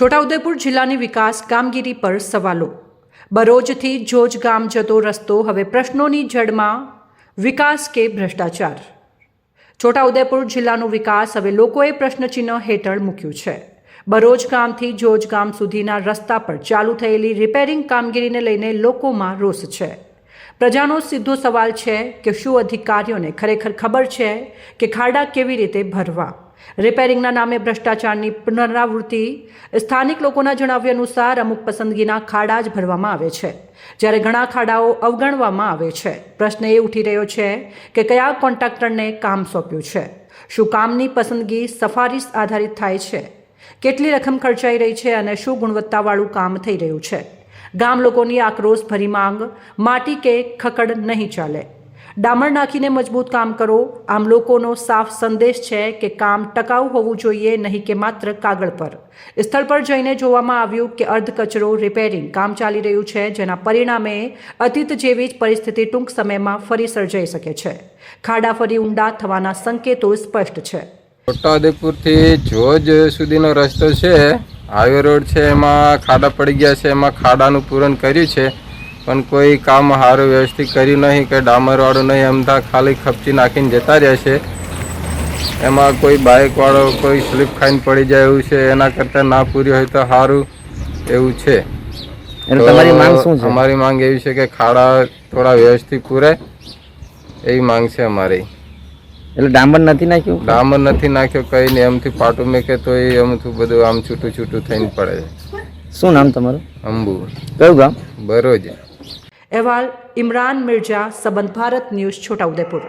છોટાઉદેપુર જિલ્લાની વિકાસ કામગીરી પર સવાલો. બરોજથી જોજ ગામ જતો રસ્તો હવે પ્રશ્નોની જડમાં વિકાસ કે ભ્રષ્ટાચાર? છોટાઉદેપુર જિલ્લાનો વિકાસ હવે લોકોએ પ્રશ્નચિહ્ન હેઠળ મૂક્યું છે. બરોજ ગામથી જોજ ગામ સુધીના રસ્તા પર ચાલુ થયેલી રિપેરિંગ કામગીરીને લઈને લોકોમાં રોષ છે. પ્રજાનો સીધો સવાલ છે કે શું અધિકારીઓને ખરેખર ખબર છે કે ખાડા કેવી રીતે ભરવા? રિપેરિંગના નામે ભ્રષ્ટાચારની પુનરાવૃત્તિ સ્થાનિક લોકોના જણાવ્યા અનુસાર અમુક પસંદગીના ખાડા જ ભરવામાં આવે છે, જ્યારે ઘણા ખાડાઓ અવગણવામાં આવે છે. પ્રશ્ન એ ઉઠી રહ્યો છે કે કયા કોન્ટ્રાક્ટરને કામ સોંપ્યું છે? શું કામની પસંદગી સફારીશ આધારિત થાય છે? કેટલી રકમ ખર્ચાઈ રહી છે અને શું ગુણવત્તાવાળું કામ થઈ રહ્યું છે? ગામ લોકોની આક્રોશ ભરી માંગ, માટી કે ખકડ નહીં ચાલે. ડામર નાખીને મજબૂત કામ કરો. આમ લોકોનો સાફ સંદેશ છે કે કામ ટકાઉ હોવું જોઈએ, નહીં કે માત્ર કાગળ પર. સ્થળ પર જઈને જોવામાં આવ્યું કે અર્ધ કચરો રિપેરિંગ કામ ચાલી રહ્યું છે, જેના પરિણામે અતીત જેવી જ પરિસ્થિતિ ટૂંક સમયમાં ફરી સર્જાઈ શકે છે. ખાડા ફરી ઊંડા થવાના સંકેતો સ્પષ્ટ છે. છોટાઉદેપુરથી જોજ સુધીનો રસ્તો છે. હાઈવે રોડ છે, એમાં ખાડા પડી ગયા છે, એમાં ખાડાનું પૂરણ કર્યું છે. પણ કોઈ કામ સારું વ્યવસ્થિત કર્યું નહીં કે ડામરવાળું નહીં એમ ખાલી ખપચી નાખીને જતા રહ્યા છે એમાં કોઈ બાઇકવાળો કોઈ સ્લીપ ખાઈને પડી જાય એવું છે એના કરતાં ના પૂરી હોય તો સારું એવું છે. અમારી માંગ એવી છે કે ખાડા થોડા વ્યવસ્થિત પૂરે એવી માંગ છે અમારી. એટલે ડામર નથી નાખ્યું? ડામર નથી નાખ્યો કઈ નહીં એમથી પાટું મેકે તો એ અમથું બધું આમ છૂટું છૂટું થઈને પડે. છે શું નામ તમારું? અંબુ. કયું ગામ? બરોજ. અહેવાલ ઇમરાન મિર્જા સંબંધ ભારત ન્યૂઝ છોટાઉદેપુર